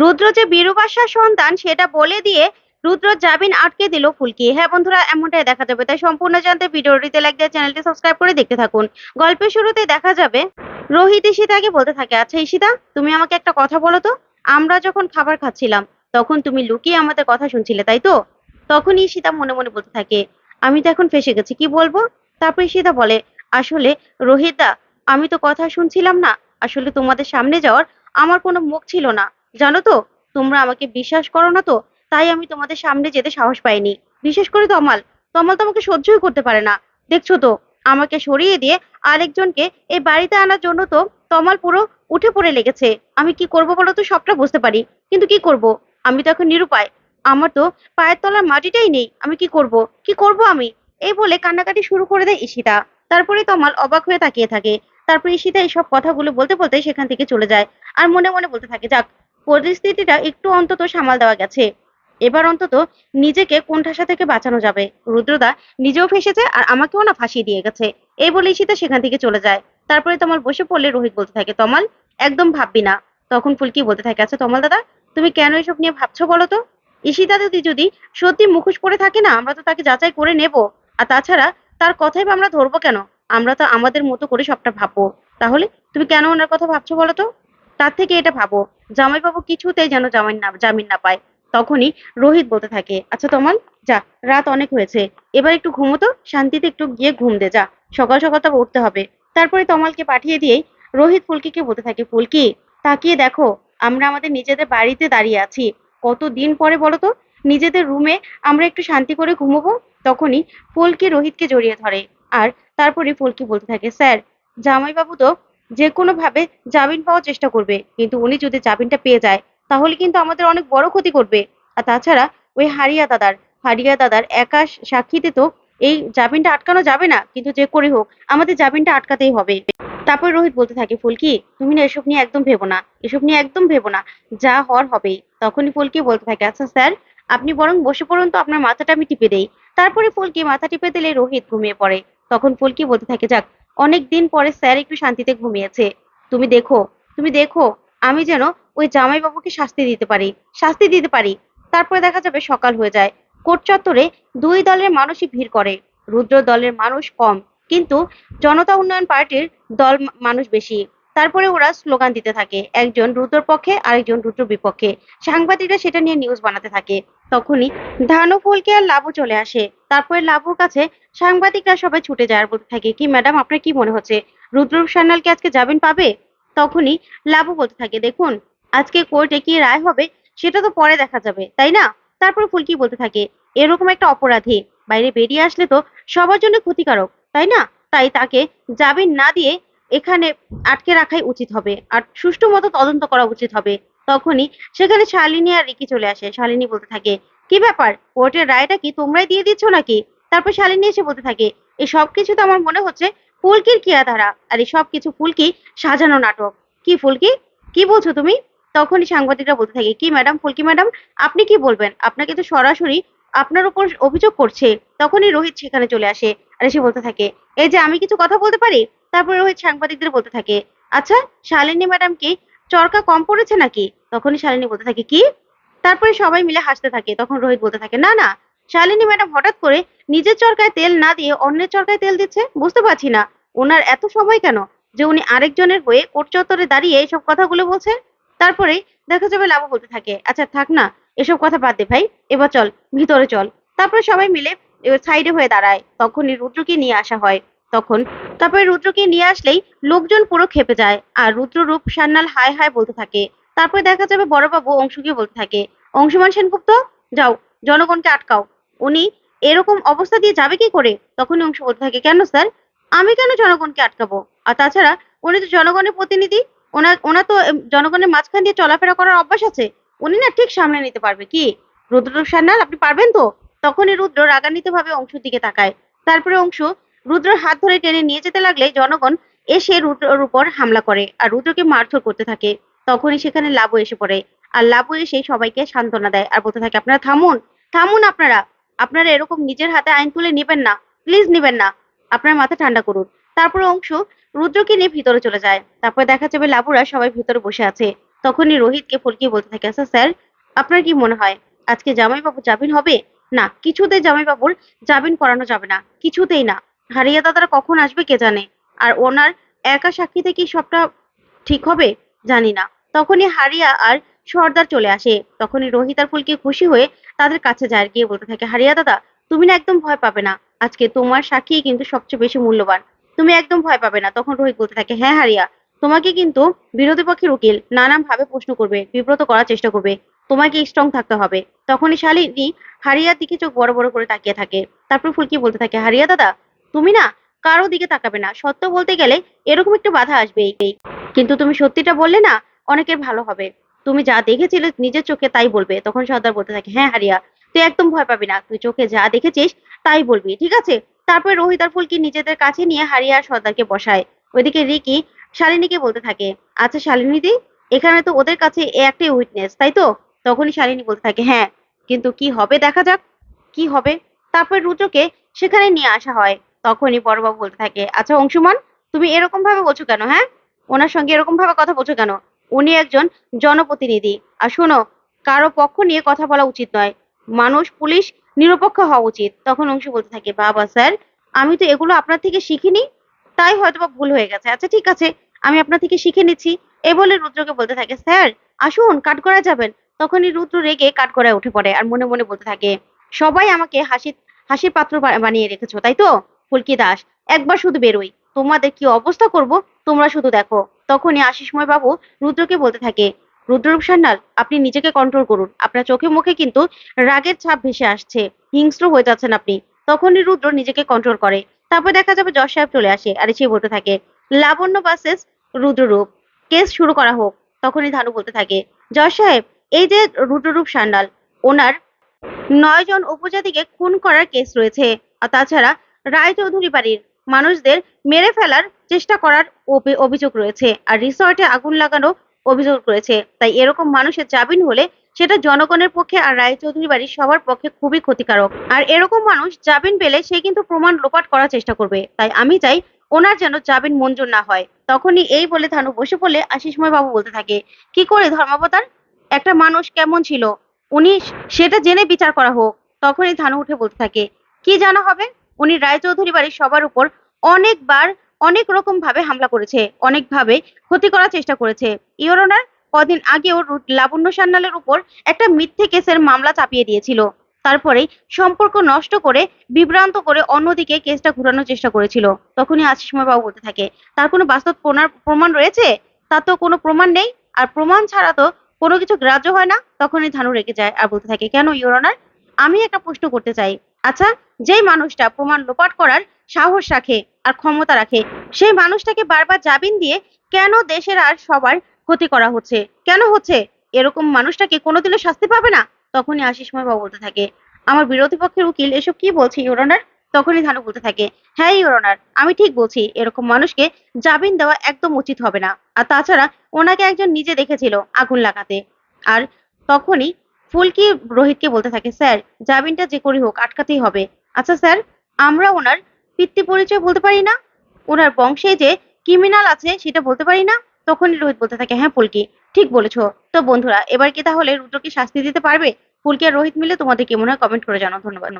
রুদ্র যে বীরুবাসার সন্তান, সেটা বলে দিয়ে রুদ্র জামিন আটকে দিল ফুলকি। হ্যাঁ বন্ধুরা, এমনটাই দেখা যাবে। তাই সম্পূর্ণ জানতে ভিডিওটিতে লাইক দিয়ে চ্যানেলটি সাবস্ক্রাইব করে দেখতে থাকুন। গল্পের শুরুতে দেখা যাবে, রোহিত ঈশিতাকে বলতে থাকে আচ্ছা ঈশিতা, তুমি আমাকে একটা কথা বলো তো। আমরা যখন খাবার খাচ্ছিলাম, তখন তুমি লুকিয়ে আমাদের কথা শুনছিলে, তাই তো? তখন ঈশিতা মনে মনে বলতে থাকে, আমি তো এখন ফেসে গেছি, কি বলব? তারপর ঈশিতা বলে, আসলে রোহিতদা আমি তো কথা শুনছিলাম না। আসলে তোমাদের সামনে যাওয়ার আমার কোনো মুখ ছিল না। জানো তো, তোমরা আমাকে বিশ্বাস করো না তো, তাই আমি তোমাদের সামনে যেতে সাহস পাইনি। বিশেষ করে তমাল। তমাল তো আমাকে সহ্যই করতে পারে না। দেখছ তো, আমাকে সরিয়ে দিয়ে আরেকজনকে এই বাড়িতে আনার জন্য তো তমাল পুরো উঠে পড়ে লেগেছে। আমি কি করব বলো তো সবটা বুঝতে পারি। কিন্তু কি করব? আমি তো এখন নিরুপায়। আমার তো পায়ের তলার মাটিটাই নেই। আমি কি করব? কি করব আমি? এই বলে কান্নাকাটি শুরু করে দেয় ঈশিতা। তারপরে তমাল অবাক হয়ে তাকিয়ে থাকে। তারপর ঈশিতা এইসব কথাগুলো বলতে বলতে সেখান থেকে চলে যায়। আর মনে মনে বলতে থাকে, যাক পরিস্থিতিটা একটু অন্তত সামাল দেওয়া গেছে। এবার অন্তত নিজেকে কোণঠাসা থেকে বাঁচানো যাবে। রুদ্রদা নিজেও ফেসেছে আর আমাকেও না ফাঁসিয়ে দিয়ে গেছে। এই বলে ঈশিতা সেখান থেকে চলে যায়। তারপরে তমাল বসে পড়লে রোহিত বলতে থাকে, তমাল, একদম ভাববি না। তখন ফুলকি বলতে থাকে আচ্ছা তমাল দাদা, তুমি কেন এসব নিয়ে ভাবছ বলো তো? ঈশিতা যদি যদি সত্যি মুখোশ পরে থাকে না, আমরা তো তাকে যাচাই করে নেব। আর তাছাড়া তার কথাই আমরা ধরবো কেন? আমরা তো আমাদের মতো করে সবটা ভাববো। তাহলে তুমি কেন ওনার কথা ভাবছ বলো তো? তার থেকে এটা ভাবো। জামাইবাবু কিছুতেই যেন জামিন না জামিন না পায়। তখনই রোহিত বলতে থাকে আচ্ছা তমাল যা, রাত অনেক হয়েছে। এবার একটু ঘুমোতো শান্তিতে একটু গিয়ে ঘুম দে, যা। সকাল সকাল তো উঠতে হবে। তারপরে তমালকে পাঠিয়ে দিয়েই রোহিত ফুলকিকে বলতে থাকে, ফুলকি, তাকিয়ে দেখো, আমরা আমাদের নিজেদের বাড়িতে দাঁড়িয়ে আছি। কতদিন পরে বলো তো, নিজেদের রুমে আমরা একটু শান্তি করে ঘুমোবো? তখনই ফুলকি রোহিতকে জড়িয়ে ধরে। আর তারপরে ফুলকি বলতে থাকে, স্যার, জামাইবাবু তো যে কোনো ভাবে জামিন পাওয়ার চেষ্টা করবে। কিন্তু উনি যদি জামিনটা পেয়ে যায়, তাহলে কিন্তু আমাদের অনেক বড় ক্ষতি করবে। আর তাছাড়া ওই হারিয়া দাদার হারিয়া দাদার একা সাক্ষীতে তো এই জামিনটা আটকানো যাবে না। কিন্তু যে করে হোক, আমাদের জামিনটা আটকাতেই হবে। তারপর রোহিত বলতে থাকে, ফুলকি, তুমি না এসব নিয়ে একদম ভেবো না। এসব নিয়ে একদম ভেবো না। যা হওয়ার হবেই। তখনই ফুলকি বলতে থাকে আচ্ছা স্যার, আপনি বরং বসে পড়ুন তো, আপনার মাথাটা আমি টিপে দেই। তারপরে ফুলকি মাথা টিপে দিলে রোহিত ঘুমিয়ে পড়ে। তখন ফুলকি বলতে থাকে, যাক অনেক দিন পরে স্যার একটু শান্তিতে ঘুমিয়েছে। তুমি দেখো তুমি দেখো, আমি যেন ওই জামাইবাবুকে শাস্তি দিতে পারি, শাস্তি দিতে পারি। তারপরে দেখা যাবে সকাল হয়ে যায়। কোর্ট চত্বরে দুই দলের মানুষই ভিড় করে। রুদ্র দলের মানুষ কম, কিন্তু জনতা উন্নয়ন পার্টির দল মানুষ বেশি। তারপরে ওরা স্লোগান দিতে থাকে, একজন রুদ্রর পক্ষে, আরেকজন রুদ্র বিপক্ষে। সাংবাদিকরা সেটা নিয়ে নিউজ বানাতে থাকে। তখনই ধানু ফুলকে আর লাবু চলে আসে। তারপরে লাবুর কাছে সাংবাদিকরা সবাই ছুটে যায় বলতে থাকে, কি ম্যাডাম আপনার কি মনে হচ্ছে? রুদ্র সান্যাল কি আজকে জামিন পাবে? তখনই লাবু বলতে থাকে, দেখুন, আজকে কোর্টে কি রায় হবে সেটা তো পরে দেখা যাবে, তাই না? তারপর ফুলকি বলতে থাকে, এরকম একটা অপরাধী বাইরে বেরিয়ে আসলে তো সবার জন্য ক্ষতিকারক, তাই না? তাই তাকে জামিন না দিয়ে এখানে আটকে রাখাই উচিত হবে। আর সুষ্ঠু মতো তদন্ত করা উচিত হবে। তখনই সেখানে শালিনী আর রিকি চলে আসে। শালিনী বলতে থাকে, কি ব্যাপার? কোর্টের রায়টা কি তোমরাই দিয়ে দিচ্ছ নাকি? তারপর শালিনী এসে বলতে থাকে এই সব কিছু তো আমার মনে হচ্ছে ফুলকির কিয়াধারা। আর এই সব কিছু ফুলকি সাজানো নাটক। কি ফুলকি? কি বলছো তুমি? তখনই সাংবাদিকরা বলতে থাকে, কি ম্যাডাম, ফুলকি ম্যাডাম, আপনি কি বলবেন? আপনাকে তো সরাসরি আপনার উপর অভিযোগ করছে। তখনই রোহিত সেখানে চলে আসে। আর এসে বলতে থাকে, এই যে আমি কিছু কথা বলতে পারি? তারপরে রোহিত সাংবাদিকদের বলতে থাকে আচ্ছা শালিনী ম্যাডাম কি চরকা কম পড়েছে নাকি? তখনই শালিনী বলতে থাকে, কি? তারপরে সবাই মিলে হাসতে থাকে। তখন রোহিত বলতে থাকে, না না, শালিনী ম্যাডাম হঠাৎ করে নিজের চরকায় তেল না দিয়ে অন্যের চরকায় তেল দিচ্ছে? বুঝতে পারছি না। ওনার এত সময় কেন যে উনি আরেকজনের হয়ে কোর্ট চত্বরে দাঁড়িয়ে এইসব কথাগুলো বলছে? তারপরে দেখা যাবে লাবু বলতে থাকে আচ্ছা থাক না, এসব কথা বাদ দে ভাই, এবার চল, ভিতরে চল। তারপরে সবাই মিলে সাইডে হয়ে দাঁড়ায়। তখনই রুদ্রকে নিয়ে আসা হয়। তখন। তারপরে রুদ্রকে নিয়ে আসলেই লোকজন পুরো খেপে যায় আর রুদ্র রূপ সান্যাল হায় হায় বলতে থাকে। তারপরে দেখা যাবে বড়বাবু অংশুকে বলতে থাকে, অংশুমান সেনগুপ্ত, যাও, জনগণকে আটকাও। উনি এরকম অবস্থা দিয়ে যাবে কি করে? তখনই অংশ বলতে থাকে, কেন স্যার? আমি কেন জনগণকে আটকাবো? আর তাছাড়া উনি তো জনগণের প্রতিনিধি ওনার ওনার তো জনগণের মাঝখান দিয়ে চলাফেরা করার অভ্যাস আছে। উনি না ঠিক সামনে নিতে পারবে কি? রুদ্র সান্যাল, আপনি পারবেন তো? তখনই রুদ্র রাগান্বিত ভাবে অংশুর দিকে তাকায়। তারপরে অংশ রুদ্রর হাত ধরে টেনে নিয়ে যেতে লাগলে জনগণ এসে রুদ্রর উপর হামলা করে আর রুদ্রকে মারধর করতে থাকে। তখনই সেখানে লাবু এসে পড়ে। আর লাবু এসে সবাইকে সান্ত্বনা দেয় আর বলতে থাকে, আপনারা থামুন থামুন আপনারা। আপনারা এরকম নিজের হাতে আইন তুলে নেবেন না। প্লিজ নেবেন না। আপনার মাথা ঠান্ডা করুন। তারপরে অংশ রুদ্রকে নিয়ে ভিতরে চলে যায়। তারপর দেখা যাবে লাবুরা সবাই ভিতরে বসে আছে। তখনই রোহিতকে ফুলকি বলতে থাকে আচ্ছা স্যার, আপনার কি মনে হয়, আজকে জামাইবাবু জামিন হবে? না, কিছুতেই জামাইবাবুর জামিন করানো যাবে না। কিছুতেই না। হারিয়া দাদারা কখন আসবে কে জানে? আর ওনার একা সাক্ষীতে কি সবটা ঠিক হবে? জানি না। তখনই হারিয়া আর সর্দার চলে আসে। তখনই রোহিত আর ফুলকি খুশি হয়ে তাদের কাছে যায় গিয়ে বলতে থাকে, হারিয়া দাদা, তুমি না একদম ভয় পাবে না। আজকে তোমার সাক্ষী কিন্তু সবচেয়ে বেশি মূল্যবান। তুমি একদম ভয় পাবে না। তখন রোহিত বলতে থাকে হ্যাঁ হারিয়া, তোমাকে কিন্তু বিরোধী পক্ষের উকিল নানান ভাবে প্রশ্ন করবে, বিব্রত করার চেষ্টা করবে। তোমাকে স্ট্রং থাকতে হবে। তখনই শালিনী হারিয়ার দিকে চোখ বড় বড় করে তাকিয়ে থাকে। তারপর ফুলকি বলতে থাকে, হারিয়া দাদা তুমি না কারও দিকে তাকাবে না। সত্য বলতে গেলে এরকম একটু বাধা আসবেই। কিন্তু তুমি সত্যিটা বললে না, অনেকের ভালো হবে। তুমি যা দেখেছিলে নিজের চোখে তাই বলবে। তখন সর্দার বলতে থাকে হ্যাঁ হারিয়া, তুই একদম ভয় পাবি না। তুই চোখে যা দেখেছিস তাই বলবি, ঠিক আছে? তারপরে রোহিত আর ফুলকি নিজেদের কাছে নিয়ে হারিয়া সর্দারকে বসায়। ওইদিকে রিকি শালিনীকে বলতে থাকে আচ্ছা শালিনী দি, এখানে তো ওদের কাছে একটাই উইটনেস তাই তো? তখনই শালিনী বলতে থাকে হ্যাঁ কিন্তু কি হবে দেখা যাক, কি হবে? তারপর রুদ্রকে সেখানে নিয়ে আসা হয়। তখনই বড়বাবু বলতে থাকে আচ্ছা অংশুমান, তুমি এরকম ভাবে বলছো কেন হ্যাঁ? ওনার সঙ্গে এরকম ভাবে কথা বলছো কেন? উনি একজন জনপ্রতিনিধি। আর শোনো, কারও পক্ষ নিয়ে কথা বলা উচিত নয়। মানুষ, পুলিশ নিরপেক্ষ হওয়া উচিত। তখন অংশু বলতে থাকে, বাবা স্যার, আমি তো এগুলো আপনার থেকে শিখিনি, তাই হয়তো বা ভুল হয়ে গেছে। আচ্ছা ঠিক আছে, আমি আপনার থেকে শিখে নিচ্ছি। এ বলে রুদ্রকে বলতে থাকে, স্যার, আসুন করা যাবেন। তখনই রুদ্র রেগে করায় উঠে পড়ে। আর মনে মনে বলতে থাকে, সবাই আমাকে হাসি, হাসির পাত্র বানিয়ে রেখেছো, তাই তো? ফুলকি দাস, একবার শুধু বেরোই। তোমাদের কি অবস্থা করব? তোমরা শুধু দেখো। তখনই আশিসময় বাবু রুদ্রকে বলতে থাকে, রুদ্ররূপ সান্যাল, আপনি নিজেকে কন্ট্রোল করুন। আপনার চোখে মুখে কিন্তু রাগের ছাপ ভেসে আসছে। হিংস্র হয়ে যাচ্ছেন আপনি। তখনই রুদ্র নিজেকে কন্ট্রোল করে। তারপর দেখা যাবে যশ সাহেব চলে আসে আর সে বলতে থাকে, লাবণ্য বাসেস রুদ্ররূপ। কেস শুরু করা হোক। তখনই ধানু বলতে থাকে, যশ সাহেব, এই যে রুদ্ররূপ সান্যাল, ওনার নয় জন উপজাতিকে খুন করার কেস রয়েছে। আর তাছাড়া রায়চৌধুরী বাড়ির মানুষদের মেরে ফেলার চেষ্টা করার অভি- অভিযোগ রয়েছে। আর রিসর্টে আগুন লাগানো অভিযোগ রয়েছে। তাই এরকম মানুষের জামিন হলে সেটা জনগণের পক্ষে আর রায়চৌধুরী বাড়ির সবার পক্ষে খুবই ক্ষতিকারক। আর এরকম মানুষ জামিন পেলে সে কিন্তু প্রমাণ লোপাট করার চেষ্টা করবে। তাই আমি চাই ওনার যেন জামিন মঞ্জুর না হয়। তখনই এই বলে ধানু বসে পড়লে আশিসময় বাবু বলতে থাকে, কি করে ধর্মাবতার? একটা মানুষ কেমন ছিল? উনি সেটা জেনে বিচার করা হোক। তখনই ধানু উঠে বলতে থাকে, কি জানা হবে? উনি রায়চৌধুরী বাড়ির সবার উপর অনেকবার অনেক রকম ভাবে হামলা করেছে, অনেক ভাবে ক্ষতি করার চেষ্টা করেছে। ইওরোনার কদিন আগেও লাবণ্য সান্যালের উপর একটা মিথ্যে কেসের মামলা চাপিয়ে দিয়েছিল। তারপরে সম্পর্ক নষ্ট করে, বিভ্রান্ত করে অন্যদিকে কেসটা ঘুরানোর চেষ্টা করেছিল। তখনই আশিসময় বাবু বলতে থাকে, তার কোনো বাস্তব প্রমাণ- রয়েছে? তার তো কোনো প্রমাণ নেই। আর প্রমাণ ছাড়া তো কোনো কিছু গ্রাহ্য হয় না। তখনই ধানু রেগে যায় আর বলতে থাকে, কেন ইওরনার আমি একটা প্রশ্ন করতে চাই। আচ্ছা যেই মানুষটা প্রমাণ লোপাট করার সাহস রাখে আর ক্ষমতা রাখে, সেই মানুষটাকে বারবার জামিন দিয়ে কেন দেশের আর সবার ক্ষতি করা হচ্ছে? কেন হচ্ছে? এরকম মানুষটাকে কোনোদিনও শাস্তি পাবে না? তখনই আশিসময় বাবু বলতে থাকে, আমার বিরোধী পক্ষের উকিল, এসব কি বলছে ইউরোনার তখনই ধানু বলতে থাকে হ্যাঁ ইউরোনার আমি ঠিক বলছি, এরকম মানুষকে জামিন দেওয়া একদম উচিত হবে না। আর তাছাড়া ওনাকে একজন নিজে দেখেছিল আগুন লাগাতে। আর তখনই ফুলকি রোহিতকে বলতে থাকে? স্যার, জামিনটা যে করি হোক, আটকাতেই হবে। আচ্ছা স্যার, আমরা ওনার পিতৃ পরিচয় বলতে পারি না? ওনার বংশে যে ক্রিমিনাল আছে, সেটা বলতে পারি না? তখনই রোহিত বলতে থাকে হ্যাঁ ফুলকি ঠিক বলেছ। তো বন্ধুরা, এবার কি তাহলে রুদ্রকে শাস্তি দিতে পারবে? ফুলকি আর রোহিত মিলে তোমাদের কি মনে হয় কমেন্ট করে জানাও। ধন্যবাদ।